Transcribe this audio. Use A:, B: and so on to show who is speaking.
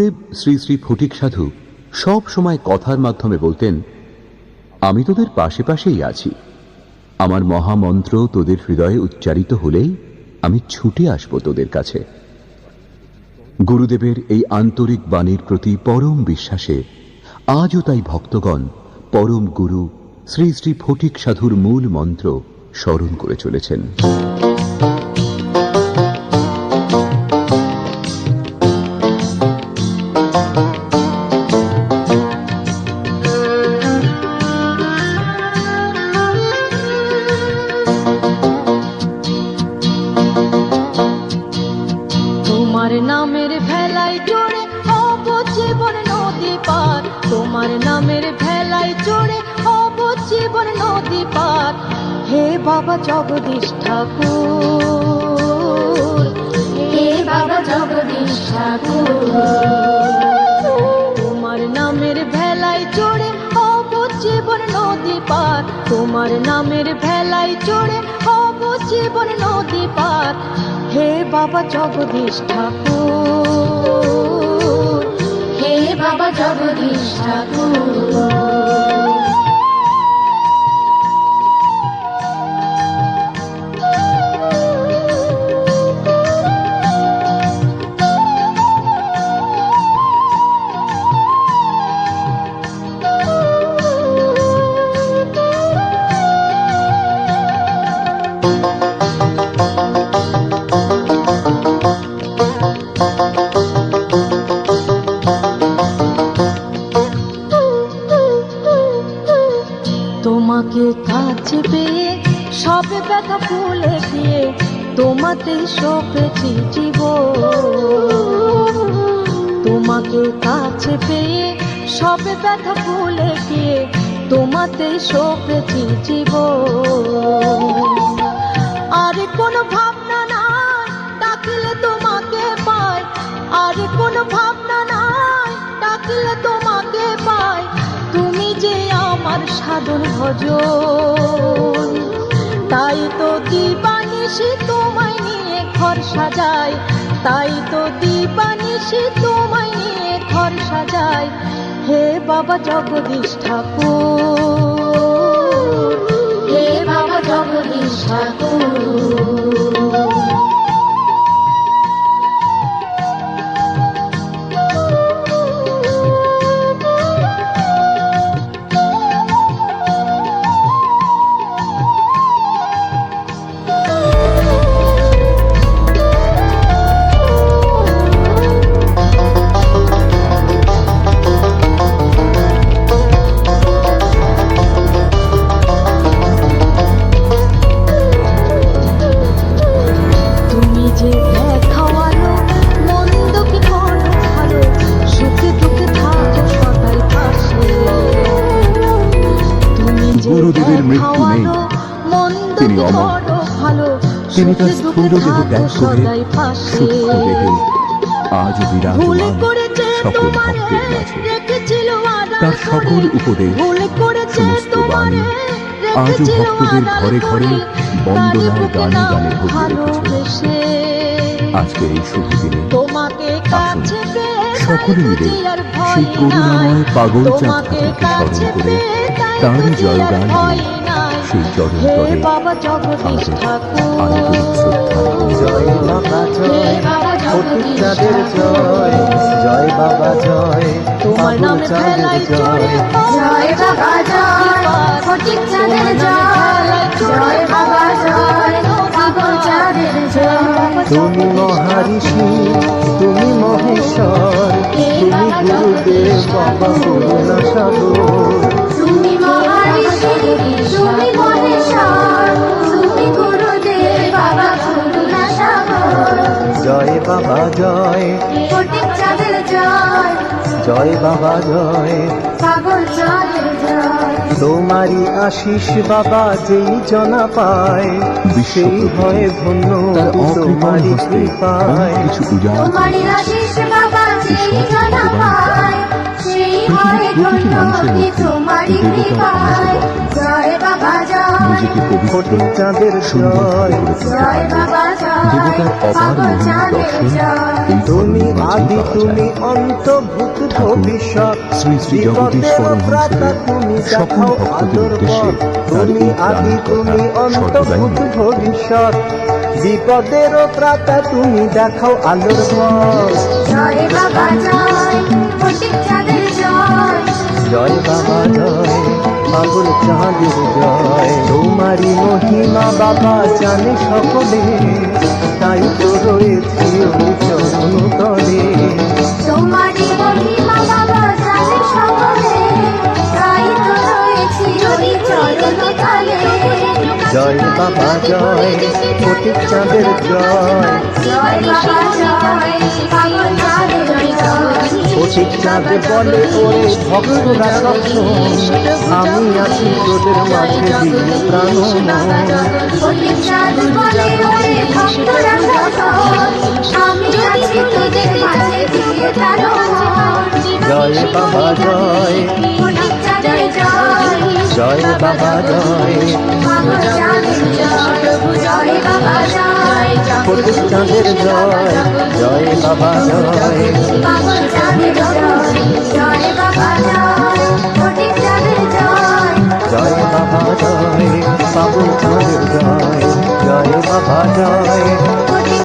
A: দেব শ্রী শ্রী ফটিক সাধু সব সময় কথার মাধ্যমে বলতেন, আমি তোদের পাশে পাশেই আছি। আমার মহামন্ত্র তোদের হৃদয়ে উচ্চারিত হলেই আমি ছুটে আসব তোদের কাছে। গুরুদেবের এই আন্তরিক বাণীর প্রতি পরম বিশ্বাসে আজও তাই ভক্তগণ পরম গুরু শ্রী শ্রী ফটিক সাধুর মূল মন্ত্র স্মরণ করে চলেছেন।
B: জীবন নদী পার। হে বাবা জগদীশ ঠাকুর, হে বাবা জগদীশ ঠাকুর। তোমার নামের ভেলায় চড়ে হব জীবন নদী পার। তোমার নামের ভেলায় চড়ে হব জীবন নদী পার। হে বাবা জগদীশ ঠাকুর, হে বাবা জগদীশ ঠাকুর। তোমাকে কাছে পেয়ে সব ব্যথা ভুলে গিয়ে তোমাতে সপেছি জীব তোমাকে কাছে পেয়ে সব ব্যথা ভুলে গিয়ে তোমাতে সপেছি জীব আর কোনো ভাবনা না ডাকিলে তোমাকে পাই আর কোনো ভাবনা সাধন ভজন। তাই তো দিবানিসি তোমায় নিয়ে ঘর সাজায় তাই তো দিবানিসি তোমায় নিয়ে ঘর সাজায় হে বাবা জগদীশ ঠাকুর।
A: তিনি তার স্থূল দেহ ত্যাগ করে সূক্ষ্ম দেহে আজ বিরাজমান সকল ভক্তের মাঝে তার সকল উপদেশ সমস্ত বাণী আজও ভক্তদের ঘরে ঘরে
B: করে।
A: বন্দনায় গানে গানে ভরিয়ে রেখেছে। আজকের এই শুভ দিনে
B: পেয়ে
A: সকলে মিলে সেই করুণাময় পাগল চাঁদ ঠাকুরকে
B: কাছে
A: স্মরণ করে তারই জয়গান
B: নাই।
A: সেই চরণ আমাদের আন্তরিক শ্রদ্ধা
C: জয়। বাবা জয় ফটিক জয়। জয় বাবা জয়।
B: তোমার
C: বাবুল চাঁদের জয়।
D: জয় বাবা জয়। ফটিক জয়। জয় বাবা জয়। চাঁদের জয়।
C: তুমি মহারিষি তুমি মহেশ্বর তুমি গুরুদেব বাবা করুণা সাগর
D: তুমি মহারিষি তুমি
C: জয়। বাবা জয়
D: জয়।
C: জয় বাবা জয়। তোমারই আশিস বাবা যেই জনা পায় সেই
A: বিশ্বপ্রভু
C: হয় ধন্য তোমারই কৃপায়
A: অনেক কিছু উজাড় করে।
D: তোমারই আশিস বাবা যেই জানা পায় সেই হয় ধন্য
A: মানুষের মধ্যে
D: তোমারই কৃপায়।
A: নিজেকে পবিত্র
C: চাঁদের
A: সুন্দর করে দেবতার অপার মহিমা দর্শন এই
C: তুমি আদি তুমি অন্তর্ভূত ভবিষ্যৎ।
A: শ্রী শ্রী জগদীশ পরমহংসদেব
C: তুমি
A: সকল
C: দেখাও
A: ভক্তদের
C: আলোর
A: উদ্দেশ্যে তার এই
C: আদি তুমি
A: কথা সর্বদাই
C: ভবিষ্যৎ। বিপদের ত্রাতা তুমি দেখাও আলোর পথ।
D: জয় বাবা জয়। জয়।
C: জয় বাবা জয়। পাগল চাঁদের জয়। তোমারই মহিমা বাবা জানে সকলে তাই তো রয়েছে ওই চরণ তলে।
D: তোমারই মহিমা বাবা জানে সকলে তাই তো রয়েছি ওই চরণ তলে।
C: জয় বাবা জয় ফটিক চাঁদের জয়
D: জয় বাবা জয়।
C: চাঁদ বলে ওরে ভক্তরা সব আমি আছি তোদের মাঝে প্রাণ জয় বাবা, জয়।
D: জয়
C: বাবা, জয়।
D: পাগল জয়। জয় বাবা,
C: জয়।